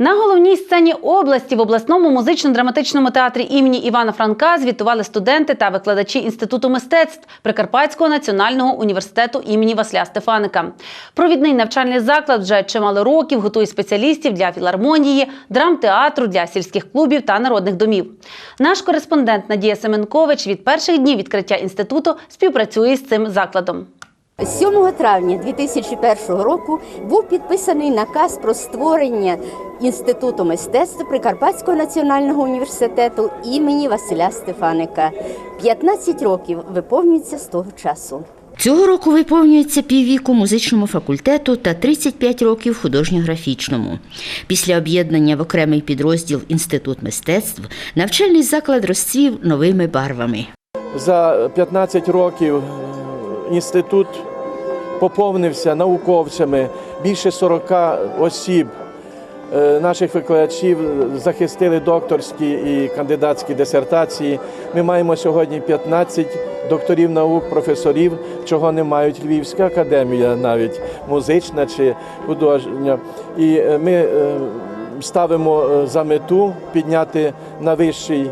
На головній сцені області в обласному музично-драматичному театрі імені Івана Франка звітували студенти та викладачі Інституту мистецтв Прикарпатського національного університету імені Василя Стефаника. Провідний навчальний заклад вже чимало років готує спеціалістів для філармонії, драмтеатру для сільських клубів та народних домів. Наш кореспондент Надія Семенкович від перших днів відкриття інституту співпрацює з цим закладом. 7 травня 2001 року був підписаний наказ про створення Інституту мистецтв Прикарпатського національного університету імені Василя Стефаника. 15 років виповнюється з того часу. Цього року виповнюється піввіку музичному факультету та 35 років художньо-графічному. Після об'єднання в окремий підрозділ Інститут мистецтв навчальний заклад розцвів новими барвами. За 15 років інститут поповнився науковцями. Більше 40 осіб е, наших викладачів захистили докторські і кандидатські дисертації. Ми маємо сьогодні 15 докторів наук, професорів, чого не мають Львівська академія, навіть музична чи художня. І е, ми е, ставимо за мету підняти на вищий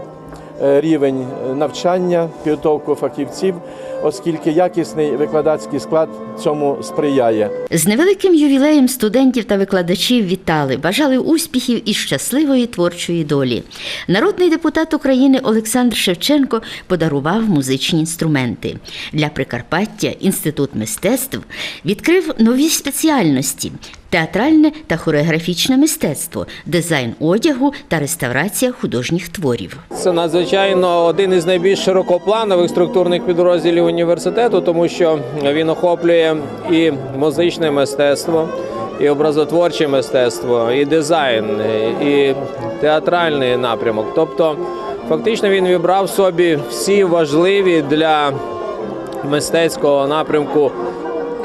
рівень навчання, підготовку фахівців, оскільки якісний викладацький склад цьому сприяє. З невеликим ювілеєм студентів та викладачів вітали, бажали успіхів і щасливої творчої долі. Народний депутат України Олександр Шевченко подарував музичні інструменти. Для Прикарпаття Інститут мистецтв відкрив нові спеціальності. Театральне та хореографічне мистецтво, дизайн одягу та реставрація художніх творів. Це надзвичайно один із найбільш широкопланових структурних підрозділів університету, тому що він охоплює і музичне мистецтво, і образотворче мистецтво, і дизайн, і театральний напрямок. Тобто, фактично, він вібрав собі всі важливі для мистецького напрямку.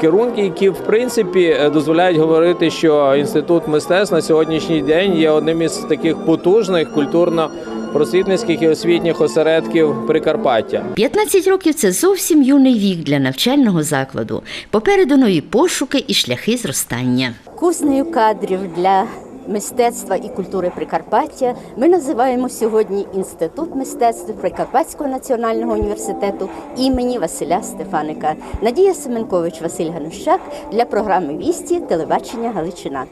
Керунки, які в принципі дозволяють говорити, що інститут мистецтв на сьогоднішній день є одним із таких потужних культурно-просвітницьких і освітніх осередків Прикарпаття. 15 років це зовсім юний вік для навчального закладу. Попереду нові пошуки і шляхи зростання. Кузнею кадрів для мистецтва і культури Прикарпаття ми називаємо сьогодні Інститут мистецтв Прикарпатського національного університету імені Василя Стефаника. Надія Семенкович, Василь Ганущак для програми Вісті телебачення Галичина.